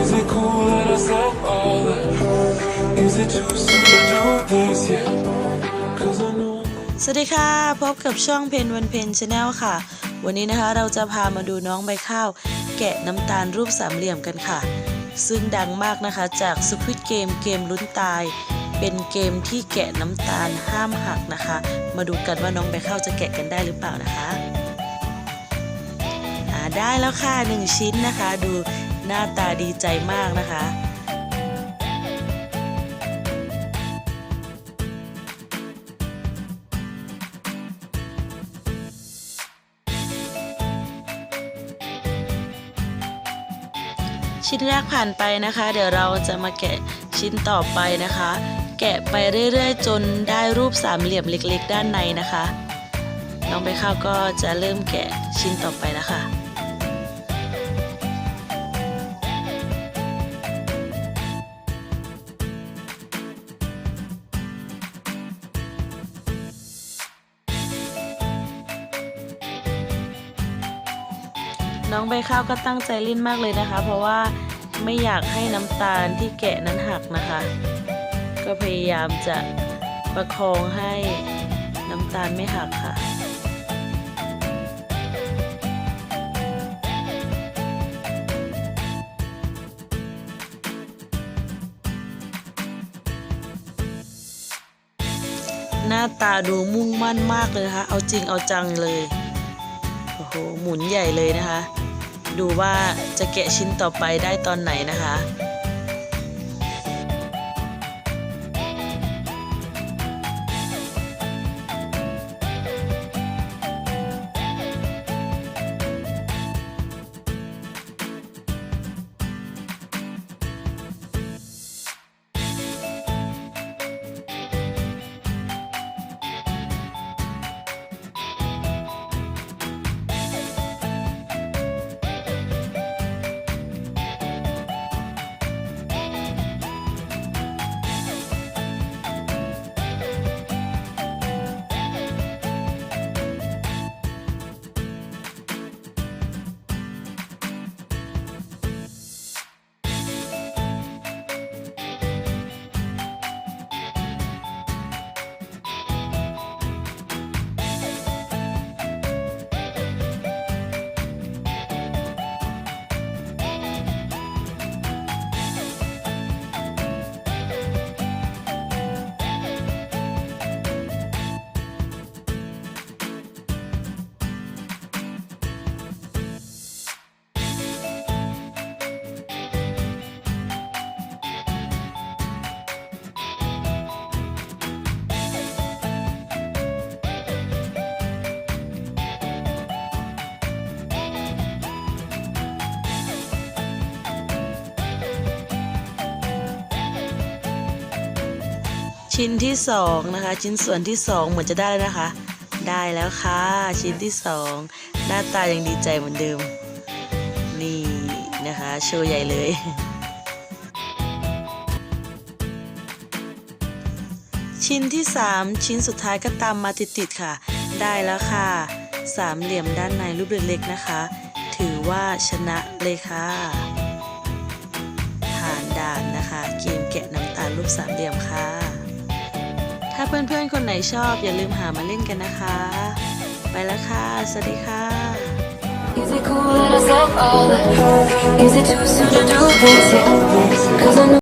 Is it cool that I said all that? Is it too soon to do this yet? Cause I know สวัสดีค่ะ พบกับช่องเพนวันเพนชาแนลค่ะ วันนี้นะคะเราจะพามาดูน้องใบข้าว แกะน้ำตาลรูปสามเหลี่ยมกันค่ะ ซึ่งดังมากนะคะจาก Squid Game เกมลุ้นตาย เป็นเกมที่แกะน้ำตาลห้ามหักนะคะ มาดูกันว่าน้องใบข้าวจะแกะกันได้หรือเปล่านะคะอ่าได้แล้วค่ะหนึ่งชิ้นนะคะ ดู หน้าตาดีใจมากนะคะชิ้นแรกผ่านไปนะคะ เดี๋ยวเราจะมาแกะชิ้นต่อไปนะคะ แกะไปเรื่อยๆ จนได้รูปสามเหลี่ยมเล็กๆ ด้านในนะคะ น้องใบข้าวก็จะเริ่มแกะชิ้นต่อไปแล้วค่ะ น้องใบข้าวก็ตั้งใจเล่นมากเลยนะคะ เพราะว่าไม่อยากให้น้ำตาลที่แกะนั้นหักนะคะ ก็พยายามจะประคองให้น้ำตาลไม่หักค่ะหน้าตาดูมุ่งมั่นมากเลยนะคะ เอาจริงเอาจังเลย โอ้โห หมุนใหญ่เลยนะคะ ดูว่าจะแกะชิ้นต่อไปได้ตอนไหนนะคะ ชิ้นที่สองนะคะ ชิ้นส่วนที่สองเหมือนจะได้แล้วนะคะ ได้แล้วค่ะ ชิ้นที่สองหน้าตายังดีใจเหมือนเดิม นี่นะคะโชว์ใหญ่เลย ชิ้นที่สามชิ้นสุดท้ายก็ตามมาติดๆค่ะ ได้แล้วค่ะ สามเหลี่ยมด้านในรูปเล็กๆนะคะ ถือว่าชนะเลยค่ะผ่านด่านนะคะ เกมแกะน้ำตาลรูปสามเหลี่ยมค่ะ ถ้าเพื่อนๆ คนไหนชอบอย่าลืมหามาเล่นกันนะคะ ไปแล้วค่ะ สวัสดีค่ะ Is it cool that I said all that? Is it too soon to do this yet?